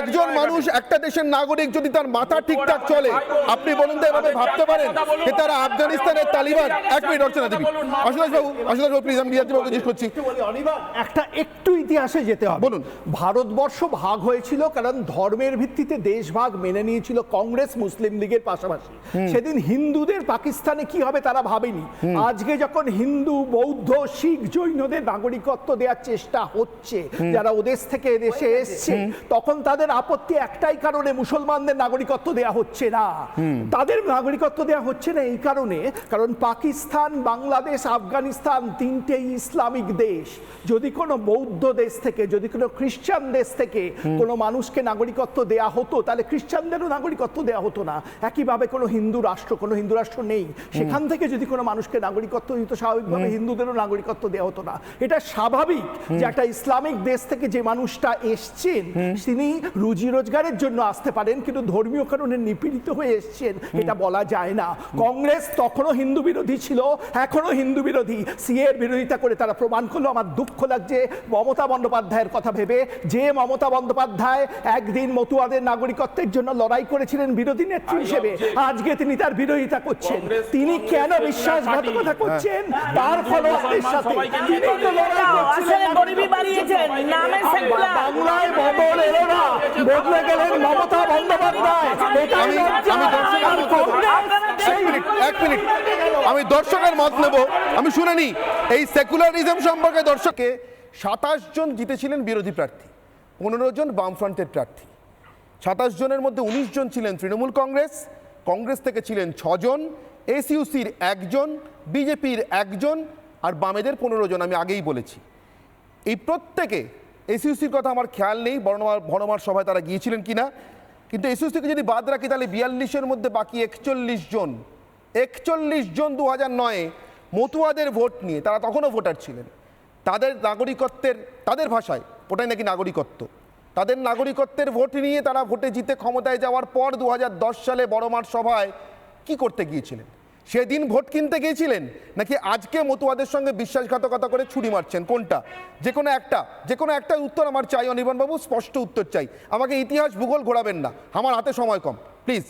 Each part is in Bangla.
একজন মানুষ একটা দেশের নাগরিক যদি তার মাথা ঠিকঠাক চলে আপনি বলুন তো এভাবে ভাবতে পারেন যে তারা আফগানিস্তানের তালিবান? এক minute Archana Devi Ashok Babu Ashok Babu please আমি নীলাদ্রি বাবুকে জিজ্ঞেস করছি। একটা একটু ইতিহাসে যেতে হবে। বলুন। ভারতবর্ষ ভাগ হয়েছিল কারণ ধর্মের ভিত্তিতে দেশ ভাগ মেনে নিয়েছিল কংগ্রেস মুসলিম লীগের পাশাপাশি। সেদিন হিন্দুদের পাকিস্তানে কি হবে তারা ভাবেনি। আজকে যখন হিন্দু বৌদ্ধ শিখ জৈনদের নাগরিকত্ব দেওয়ার চেষ্টা হচ্ছে যারা ওদেশ থেকে এদেশে এসছে তখন তাদের আপত্তি একটাই কারণে মুসলমানদের নাগরিকত্ব দেওয়া হচ্ছে না। তাদের নাগরিকত্ব দেওয়া হচ্ছে না এই কারণে কারণ পাকিস্তান বাংলাদেশ আফগানিস্তান তিনটেই ইসলামিক দেশ। যদি কোনো বৌদ্ধ দেশ থেকে যদি কোনো খ্রিস্টান দেশ থেকে কোনো মানুষকে নাগরিকত্ব দেয়া হতো তাহলে খ্রিস্টানদেরও নাগরিকত্ব দেয়া হতো না। একইভাবে কোনো হিন্দু রাষ্ট্র কোনো হিন্দু রাষ্ট্র নেই। সেখান থেকে যদি কোনো মানুষকে নাগরিকত্ব দিত স্বাভাবিকভাবে হিন্দুদেরও নাগরিকত্ব দেওয়া হতো না। এটা স্বাভাবিক যে একটা ইসলামিক দেশ থেকে যে মানুষটা এসছেন। তিনি রুজি রোজগারের জন্য আসতে পারেন কিন্তু ধর্মীয় কারণে নিপীড়িত হয়ে এসছেন। এটা বলা যায় না। কংগ্রেস তখনও হিন্দু বিরোধী ছিল এখনও হিন্দু বিরোধী। সিএর বিরোধিতা করে তারা প্রমাণ করল আমার দুঃখ লাগছে। মমতা বন্দ্যোপাধ্যায়ের কথা ভেবে যে মমতা বন্দ্যোপাধ্যায় একদিন মতুয়াদের নাগরিকত্বের জন্য লড়াই করেছিলেন বিরোধী নেত্রী হিসেবে আজকে তিনি তার বিরোধিতা করছেন। তিনি কেন বিশ্বাসঘাতকতা করছেন? তার ফলোয়ারদের সাথে তিনি তো লড়াই করছিলেন আমি দর্শকের মত নেব। আমি শুনে নি এই সেকুলারিজম সম্পর্কে দর্শকে সাতাশ জন জিতেছিলেন বিরোধী প্রার্থী, পনেরো জন বামফ্রন্টের প্রার্থী। সাতাশ জনের মধ্যে উনিশ জন ছিলেন তৃণমূল কংগ্রেস কংগ্রেস থেকে ছিলেন ছজন এসইউসির একজন বিজেপির একজন, আর বামেদের পনেরো জন, আমি আগেই বলেছি। এই প্রত্যেকে এসইউসির কথা আমার খেয়াল নেই বর্ণমার ভরমার সভায় তারা গিয়েছিলেন কিনা। কিন্তু এসইউসিকে যদি বাদ রাখি, তাহলে বিয়াল্লিশের মধ্যে বাকি একচল্লিশ জন একচল্লিশ জন দু হাজার নয়ে মতুয়াদের ভোট নিয়ে, তারা তখনও ভোটার ছিলেন। তাদের নাগরিকত্বের, তাদের ভাষায়, ওটাই নাকি নাগরিকত্ব? তাদের নাগরিকত্বের ভোট নিয়ে তারা ভোটে জিতে ক্ষমতায় যাওয়ার পর দু হাজার দশ সালে বড়মার সভায় কি করতে গিয়েছিলেন? সেদিন ভোট কিনতে গিয়েছিলেন? নাকি আজকে মতুয়াদের সঙ্গে বিশ্বাসঘাতকতা করে ছুরি মারছেন? কোনটা? যে কোনো একটা, যে কোনো একটা উত্তর আমার চাই, অনির্বাণবাবু, স্পষ্ট উত্তর চাই। আমাকে ইতিহাস, ভূগোল ঘোরাবেন না। আমার হাতে সময় কম। প্লিজ।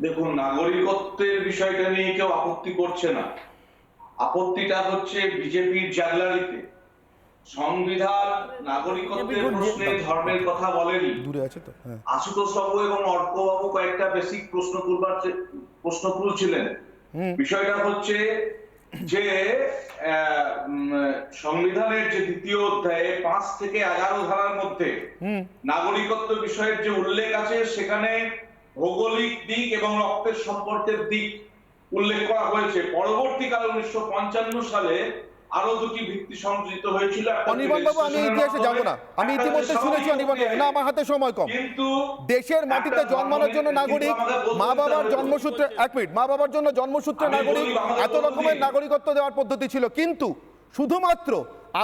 দেখুন, নাগরিকত্বের বিষয়টা নিয়ে কেউ আপত্তি করছে না। আপত্তিটা হচ্ছে বিজেপির জাগলারিতে সংবিধান নাগরিকত্বের প্রশ্নে ধর্মের কথা বলেনি। দূরে আছে তো হ্যাঁ। আশুতোষ বাবু এবং অর্কবাবু কয়েকটা বেসিক প্রশ্ন চে- প্রশ্ন তুলছিলেন। বিষয়টা হচ্ছে যে সংবিধানের যে দ্বিতীয় অধ্যায়ে পাঁচ থেকে এগারো ধারার মধ্যে নাগরিকত্ব বিষয়ের যে উল্লেখ আছে সেখানে ভৌগোলিক দিক এবং রক্তের সম্পর্কের দিক উল্লেখ করা হয়েছে। পরবর্তীকালে উনিশশো পঞ্চান্ন সালে আরও দুটি ভিত্তি সংযোজিত হয়েছিল অনির্বাণ বাবু আমি ইতিহাসে যাব না। আমি ইতিমধ্যে শুনেছি অনির্বাণ না আমার হাতে সময় কম। কিন্তু দেশের মাটিতে জন্মানোর জন্য নাগরিক মা বাবার জন্মসূত্রে এক মিনিট মা বাবার জন্য জন্মসূত্রে নাগরিক এত রকমের নাগরিকত্ব দেওয়ার পদ্ধতি ছিল। কিন্তু শুধুমাত্র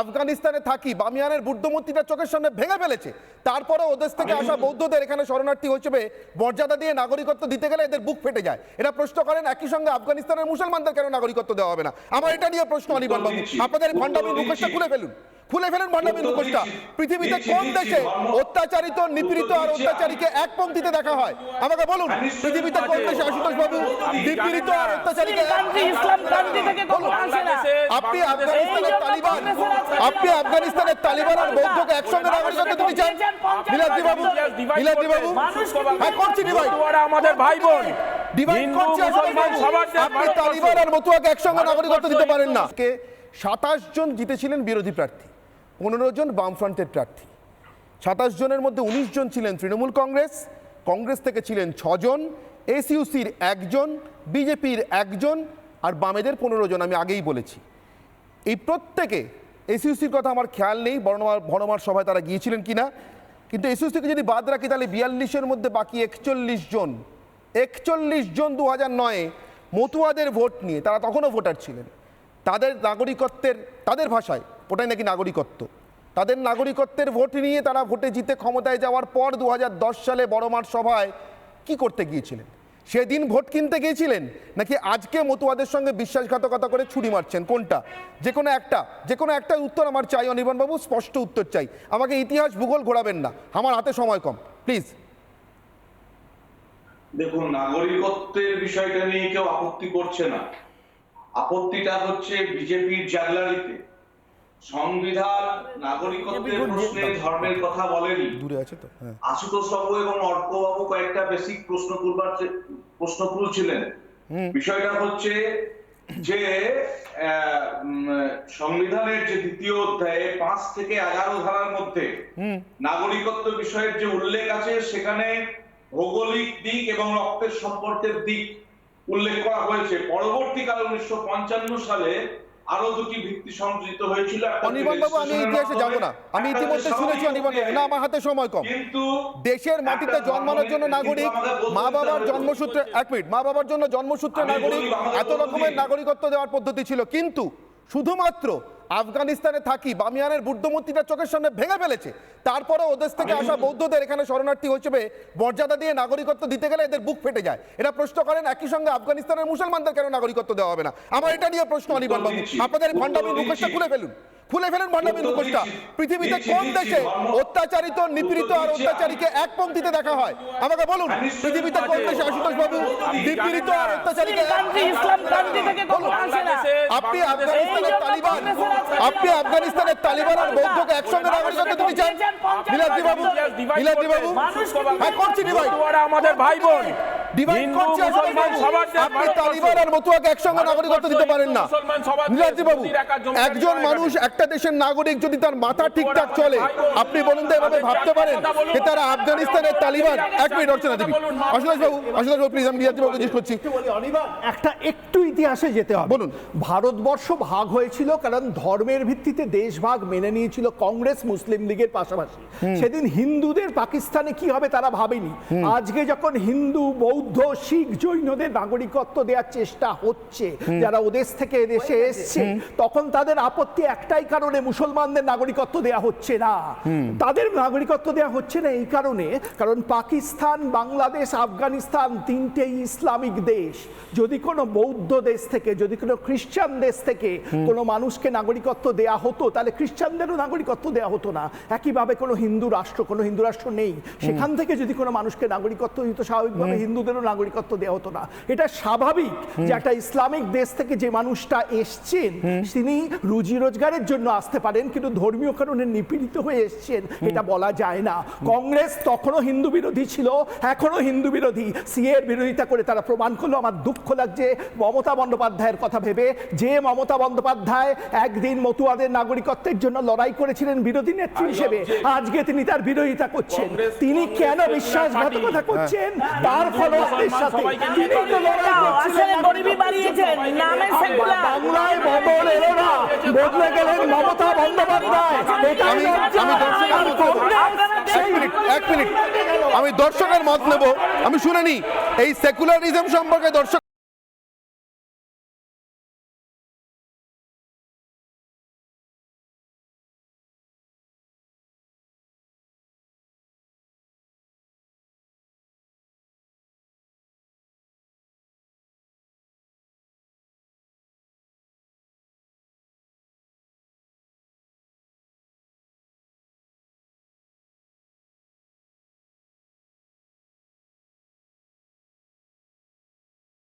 আফগানিস্তানে থাকি বামিয়ানের বুদ্ধমূর্তিটা চোখের সামনে ভেঙে ফেলেছে। তারপরে ওদের থেকে আসা বৌদ্ধদের এখানে শরণার্থী হিসেবে মর্যাদা দিয়ে নাগরিকত্ব দিতে গেলে এদের বুক ফেটে যায়। এরা প্রশ্ন করেন একই সঙ্গে আফগানিস্তানের মুসলমানদের কেন নাগরিকত্ব দেওয়া হবে না? আমার এটা নিয়ে প্রশ্ন অনির্বাণ বাবু। আপনাদের ভান্ডামি। মুখোশটা খুলে ফেলুন। খুলে ফেলেন ভণ্ডামি মুখোশটা পৃথিবীতে কোন দেশে অত্যাচারিত নিপীড়িত আর অত্যাচারীকে এক পঙ্ক্তিতে দেখা হয়? আমাকে বলুন পৃথিবীতে কোন দেশে আশুতোষ বাবু নিপীড়িত আর অত্যাচারীকে আপনি আফগানিস্তানের তালিবান। আপনি আফগানিস্তানের তালিবান আর বৌদ্ধকে একসঙ্গে নাগরিকত্ব দিতে চান? নীলাদ্রি বাবু নীলাদ্রি বাবু হ্যাঁ করছি মতুয়ারা আমাদের ভাই বোন। ডিভাইড করছি আপনি তালিবান আর মতুয়াকে একসঙ্গে নাগরিকত্ব দিতে পারেন না। কে সাতাশ জন জিতেছিলেন বিরোধী প্রার্থী। পনেরো জন বামফ্রন্টের প্রার্থী। সাতাশ জনের মধ্যে উনিশ জন ছিলেন তৃণমূল কংগ্রেস কংগ্রেস থেকে ছিলেন ছজন, এসইউসির একজন, বিজেপির একজন আর বামেদের পনেরো জন, আমি আগেই বলেছি। এই প্রত্যেকে এসইউসির কথা আমার খেয়াল নেই বর্ণমার ভরমার সভায় তারা গিয়েছিলেন কিনা কিন্তু এসইউসিকে যদি বাদ রাখি তাহলে বিয়াল্লিশের মধ্যে বাকি একচল্লিশ জন একচল্লিশ জন দু হাজার নয়ে মতুয়াদের ভোট নিয়ে, তারা তখনও ভোটার ছিলেন। তাদের নাগরিকত্বের, তাদের ভাষায় ওটাই নাকি নাগরিকত্ব? তাদের নাগরিকত্বের ভোট নিয়ে তারা ভোটে জিতে ক্ষমতায় যাওয়ার পর দু হাজার দশ সালে বড়মার সভায় কি করতে গিয়েছিলেন? সেদিন ভোট কিনতে গিয়েছিলেন? নাকি আজকে মতুয়াদের সঙ্গে বিশ্বাসঘাতকতা করে ছুরি মারছেন? কোনটা? যে কোনো একটা, যে কোনো একটা উত্তর আমার চাই, অনির্বাণবাবু, স্পষ্ট উত্তর চাই। আমাকে ইতিহাস, ভূগোল ঘোরাবেন না। আমার হাতে সময় কম। প্লিজ। দেখুন, নাগরিকত্বের বিষয়টা নিয়ে কেউ আপত্তি করছে না। আপত্তিটা হচ্ছে বিজেপির জাগলারিতে সংবিধান নাগরিকত্বের প্রশ্নে ধর্মের কথা বলেনি। দূরে আছে তো হ্যাঁ। আশুতোষ বাবু এবং অর্কবাবু কয়েকটা বেসিক প্রশ্ন করবার প্রশ্ন তুলছিলেন। বিষয়টা হচ্ছে যে সংবিধানের যে দ্বিতীয় অধ্যায়ে পাঁচ থেকে এগারো ধারার মধ্যে নাগরিকত্ব বিষয়ের যে উল্লেখ আছে সেখানে ভৌগোলিক দিক এবং রক্তের সম্পর্কের দিক উল্লেখ করা হয়েছে। পরবর্তীকালে উনিশশো পঞ্চান্ন সালে আরও দুটি ভিত্তি সংযোজিত হয়েছিল অনির্বাণ বাবু আমি ইতিহাসে যাব না। আমি ইতিমধ্যে শুনেছি অনির্বাণ না আমার হাতে সময় কম। কিন্তু দেশের মাটিতে জন্মানোর জন্য নাগরিক মা বাবার জন্মসূত্রে এক মিনিট মা বাবার জন্য জন্মসূত্রে নাগরিক এত রকমের নাগরিকত্ব দেওয়ার পদ্ধতি ছিল। কিন্তু শুধুমাত্র আফগানিস্তানে থাকি বামিয়ানের বুদ্ধমূর্তিটা চোখের সামনে ভেঙে ফেলেছে। তারপরে ওদের থেকে আসা বৌদ্ধদের এখানে শরণার্থী হিসেবে মর্যাদা দিয়ে নাগরিকত্ব দিতে গেলে এদের বুক ফেটে যায়। এরা প্রশ্ন করেন একই সঙ্গে আফগানিস্তানের মুসলমানদের কেন নাগরিকত্ব দেওয়া হবে না? আমার এটা নিয়ে প্রশ্ন অনির্বাণ বাবু। আপনাদের ভণ্ডামির মুখোশটা খুলে ফেলুন। খুলে ফেলুন ভণ্ডামির উত্তর মুখোশটা। পৃথিবীতে কোন দেশে অত্যাচারিত নিপীড়িত আর অত্যাচারীকে এক পঙ্ক্তিতে দেখা হয়? আমাকে বলুন পৃথিবীতে কোন দেশে আশুতোষ বাবু নিপীড়িত আর অত্যাচারীকে ইসলাম থেকে আপনি আফগানিস্তানের তালিবান। আপনি আফগানিস্তানের তালিবান আর বৌদ্ধকে একসঙ্গে নাগরিকত্ব তুমি চান। বিলাতি বাবু বিলাতি বাবু হ্যাঁ করছি ভাই আমাদের ভাই বোন। ডিভাইড করছি আপনি। তালিবান আর মতুয়াকে একসঙ্গে নাগরিকত্ব দিতে পারেন না। বাবু একজন মানুষ একটা দেশের নাগরিক যদি তার মাথা ঠিকঠাক চলে আপনি বলুন তো এভাবে ভাবতে পারেন যে তারা আফগানিস্তানের তালিবান। এক minute Archana Devi. Babu Babu please আমি বাবুকে জিজ্ঞেস করছি। একটু একটা একটু ইতিহাসে যেতে হবে। বলুন। ভারতবর্ষ ভাগ হয়েছিল কারণ ধর্মের ভিত্তিতে দেশ ভাগ মেনে নিয়েছিল কংগ্রেস মুসলিম লীগের পাশাপাশি। সেদিন হিন্দুদের পাকিস্তানে কি হবে তারা ভাবেনি। আজকে যখন হিন্দু বৌদ্ধ শিখ জৈনদের নাগরিকত্ব দেওয়ার চেষ্টা হচ্ছে। যারা ওদেশ থেকে এদেশে এসছে তখন তাদের আপত্তি একটাই কারণে মুসলমানদের নাগরিকত্ব দেওয়া হচ্ছে না। তাদের নাগরিকত্ব দেওয়া হচ্ছে না এই কারণে কারণ পাকিস্তান বাংলাদেশ আফগানিস্তান তিনটেই ইসলামিক দেশ। যদি কোনো বৌদ্ধ দেশ থেকে যদি কোনো খ্রিস্টান দেশ থেকে কোনো মানুষকে নাগরিকত্ব দেয়া হতো তাহলে খ্রিস্টানদেরও নাগরিকত্ব দেয়া হতো না। একইভাবে কোনো হিন্দু রাষ্ট্র কোনো হিন্দু রাষ্ট্র নেই। সেখান থেকে যদি কোনো মানুষকে নাগরিকত্ব দিত স্বাভাবিকভাবে হিন্দুদেরও নাগরিকত্ব দেওয়া হতো না। এটা স্বাভাবিক যে একটা ইসলামিক দেশ থেকে যে মানুষটা এসছেন তিনি রুজি রোজগারের জন্য আসতে পারেন কিন্তু ধর্মীয় কারণে নিপীড়িত হয়ে এসছেন এটা বলা যায় না। কংগ্রেস তখনও হিন্দু বিরোধী ছিল এখনও হিন্দু বিরোধী। সিএর বিরোধিতা করে তারা প্রমাণ করল আমার দুঃখ লাগছে। মমতা বন্দ্যোপাধ্যায়ের কথা ভেবে যে মমতা বন্দ্যোপাধ্যায় একদিন মতুয়াদের নাগরিকত্বের জন্য লড়াই করেছিলেন বিরোধী নেত্রী হিসেবে আজকে তিনি তার বিরোধিতা করছেন। তিনি কেন বিশ্বাসঘাতকতা করছেন? তার ফলোয়ারদের সাথে তিনি তো লড়াই করছিলেন। আসলে গরিবি বাড়িয়েছেন নামে বাংলায় বদল এলো না। বদলে গেলেন মমতা বন্দ্যোপাধ্যায়। এটাই আমি- দর্শকের মত নেব। এক মিনিট এক মিনিট। আমি দর্শকের মত নেব। আমি শুনে নি এই সেকুলারিজম সম্পর্কে দর্শক